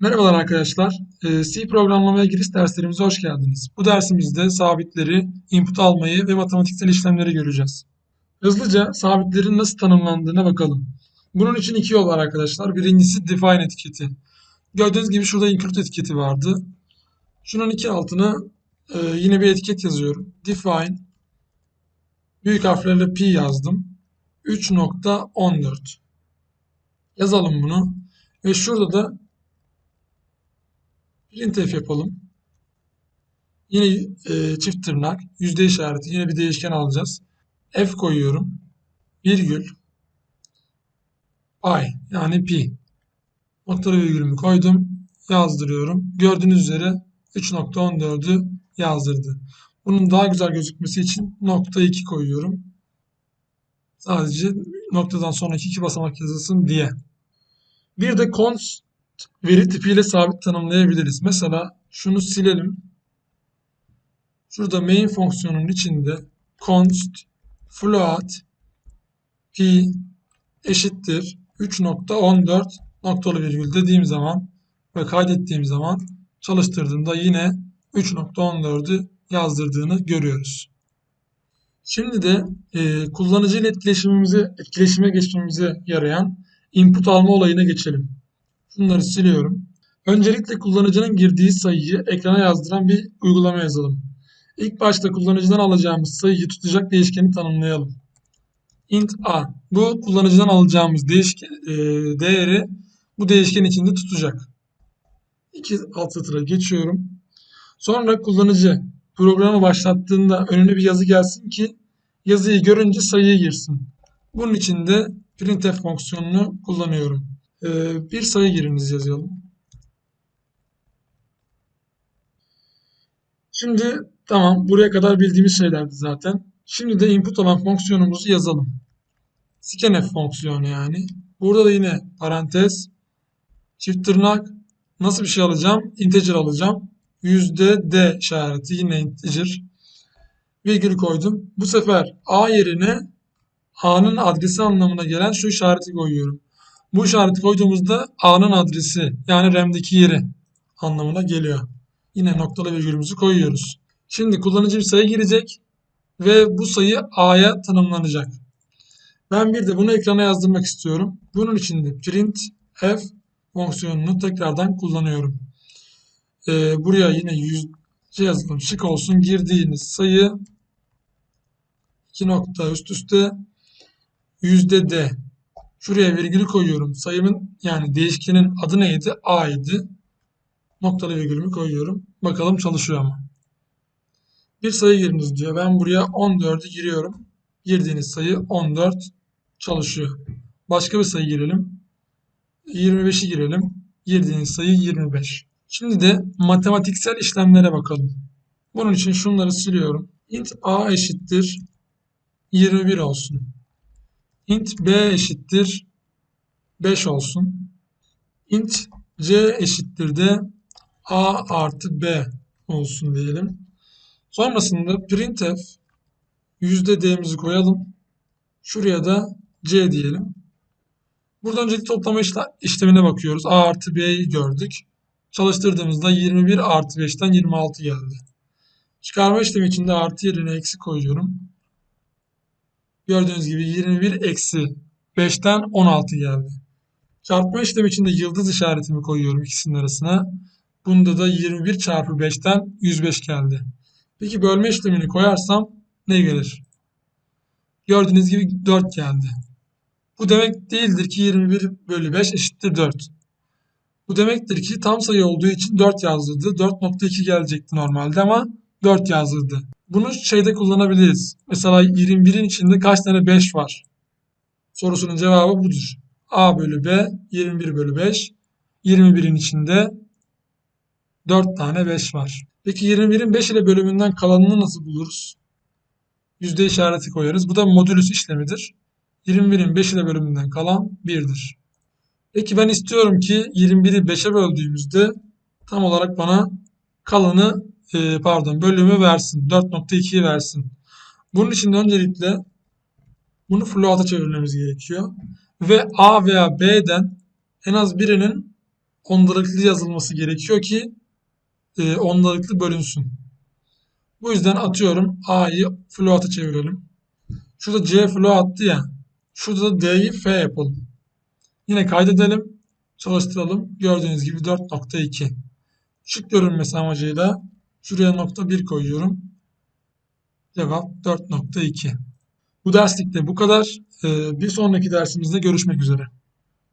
Merhabalar arkadaşlar. Ee, C programlamaya giriş derslerimize hoş geldiniz. Bu dersimizde sabitleri, input almayı ve matematiksel işlemleri göreceğiz. Hızlıca sabitlerin nasıl tanımlandığına bakalım. Bunun için iki yol var arkadaşlar. Birincisi define etiketi. Gördüğünüz gibi şurada include etiketi vardı. Şunun iki altına e, yine bir etiket yazıyorum. Define büyük harflerle P yazdım. 3.14 Yazalım bunu. Ve şurada da printf yapalım. Yine e, çift tırnak, yüzde işareti, yine bir değişken alacağız. F koyuyorum. Virgül. I yani pi. Noktalı virgülümü koydum. Yazdırıyorum. Gördüğünüz üzere 3.14'ü yazdırdı. Bunun daha güzel gözükmesi için nokta 2 koyuyorum. Sadece noktadan sonraki iki basamak yazılsın diye. Bir de const veri tipiyle sabit tanımlayabiliriz. Mesela şunu silelim. Şurada main fonksiyonun içinde const float p eşittir 3.14 noktalı virgül dediğim zaman ve kaydettiğim zaman çalıştırdığımda yine 3.14'ü yazdırdığını görüyoruz. Şimdi de e, kullanıcı ile etkileşimimizi, etkileşime geçmemize yarayan input alma olayına geçelim. Bunları siliyorum. Öncelikle kullanıcının girdiği sayıyı ekrana yazdıran bir uygulama yazalım. İlk başta kullanıcıdan alacağımız sayıyı tutacak değişkeni tanımlayalım. int a. Bu kullanıcıdan alacağımız değişken, e, değeri bu değişken içinde tutacak. İki alt satıra geçiyorum. Sonra kullanıcı programı başlattığında önüne bir yazı gelsin ki yazıyı görünce sayıya girsin. Bunun için de printf fonksiyonunu kullanıyorum. Ee, bir sayı giriniz yazalım. Şimdi tamam buraya kadar bildiğimiz şeylerdi zaten. Şimdi de input alan fonksiyonumuzu yazalım. scanf fonksiyonu yani. Burada da yine parantez, çift tırnak, nasıl bir şey alacağım? Integer alacağım. D işareti yine integer. Virgül koydum. Bu sefer A yerine A'nın adresi anlamına gelen şu işareti koyuyorum. Bu işareti koyduğumuzda A'nın adresi yani RAM'deki yeri anlamına geliyor. Yine noktalı virgülümüzü koyuyoruz. Şimdi kullanıcı bir sayı girecek ve bu sayı A'ya tanımlanacak. Ben bir de bunu ekrana yazdırmak istiyorum. Bunun için de print f fonksiyonunu tekrardan kullanıyorum. Ee, buraya yine yüzde yazılım şık olsun. Girdiğiniz sayı iki nokta üst üste yüzde d Şuraya virgülü koyuyorum. Sayımın yani değişkenin adı neydi? A idi. Noktalı virgülümü koyuyorum. Bakalım çalışıyor mu? Bir sayı giriniz diyor. Ben buraya 14'ü giriyorum. Girdiğiniz sayı 14 çalışıyor. Başka bir sayı girelim. 25'i girelim. Girdiğiniz sayı 25. Şimdi de matematiksel işlemlere bakalım. Bunun için şunları siliyorum. int a eşittir 21 olsun int b eşittir 5 olsun. int c eşittir de a artı b olsun diyelim. Sonrasında printf yüzde d'mizi koyalım. Şuraya da c diyelim. Burada öncelik toplama işlemine bakıyoruz. a artı b'yi gördük. Çalıştırdığımızda 21 artı 5'ten 26 geldi. Çıkarma işlemi için de artı yerine eksi koyuyorum. Gördüğünüz gibi 21 eksi 5'ten 16 geldi. Çarpma işlemi için de yıldız işaretimi koyuyorum ikisinin arasına. Bunda da 21 çarpı 5'ten 105 geldi. Peki bölme işlemini koyarsam ne gelir? Gördüğünüz gibi 4 geldi. Bu demek değildir ki 21 bölü 5 eşittir 4. Bu demektir ki tam sayı olduğu için 4 yazdırdı. 4.2 gelecekti normalde ama 4 yazdırdı. Bunu şeyde kullanabiliriz. Mesela 21'in içinde kaç tane 5 var? Sorusunun cevabı budur. A bölü B 21 bölü 5. 21'in içinde 4 tane 5 var. Peki 21'in 5 ile bölümünden kalanını nasıl buluruz? Yüzde işareti koyarız. Bu da modülüs işlemidir. 21'in 5 ile bölümünden kalan 1'dir. Peki ben istiyorum ki 21'i 5'e böldüğümüzde tam olarak bana kalanı e, pardon bölümü versin. 4.2'yi versin. Bunun için öncelikle bunu float'a çevirmemiz gerekiyor. Ve A veya B'den en az birinin ondalıklı yazılması gerekiyor ki e, ondalıklı bölünsün. Bu yüzden atıyorum A'yı float'a çevirelim. Şurada C float attı ya. Şurada da D'yi F yapalım. Yine kaydedelim. Çalıştıralım. Gördüğünüz gibi 4.2. Şık görünmesi amacıyla şuraya nokta 1 koyuyorum. Cevap 4.2. Bu derslikte bu kadar. Ee, Bir sonraki dersimizde görüşmek üzere.